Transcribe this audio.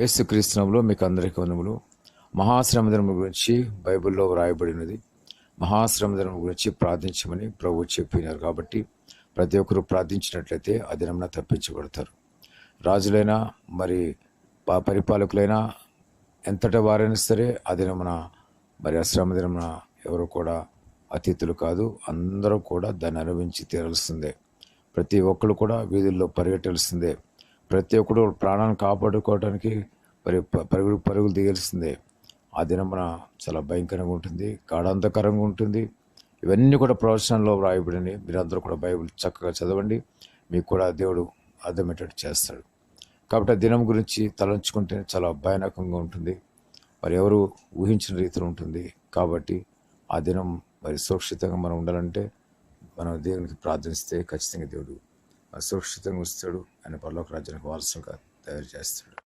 యేసుక్రీస్తునంలో మీకు అందరికీ వందములు మహాశ్రమధనం గురించి బైబిల్లో వ్రాయబడినది. మహాశ్రమధనం గురించి ప్రార్థించమని ప్రభు చెప్పినారు కాబట్టి ప్రతి ఒక్కరూ ప్రార్థించినట్లయితే అది దినమున తప్పించబడతారు. రాజులైనా మరి ప- పరిపాలకులైనా ఎంతటి వారైనా సరే అది దినమున మరి ఆ శ్రమ ఎవరు కూడా అతిథులు కాదు అందరూ కూడా దాన్ని అనుభవించి తీరాల్సిందే ప్రతి ఒక్కరు కూడా వీధుల్లో పరిగెట్టాల్సిందే ప్రతి ఒక్కరు ప్రాణాన్ని కాపాడుకోవడానికి మరి పరుగులు పరుగులు దిగాల్సిందే ఆ దినమున చాలా భయంకరంగా ఉంటుంది గాఢాంధకరంగా ఉంటుంది. ఇవన్నీ కూడా ప్రవచనంలో వ్రాయబడినవి. మీరందరూ కూడా బైబిల్ చక్కగా చదవండి. మీకు కూడా దేవుడు అర్థమయ్యేటట్టు చేస్తాడు. కాబట్టి ఆ దినం గురించి తలంచుకుంటే చాలా భయానకంగా ఉంటుంది. మరి ఎవరు ఊహించిన రీతిలో ఉంటుంది. కాబట్టి ఆ దినం మరి సురక్షితంగా మనం ఉండాలంటే మనం దేవునికి ప్రార్థిస్తే ఖచ్చితంగా దేవుడు అసురక్షితంగా ఉంచుతాడు ఆయన పరలోక రాజ్యానికి వారసుగా తయారు చేస్తాడు.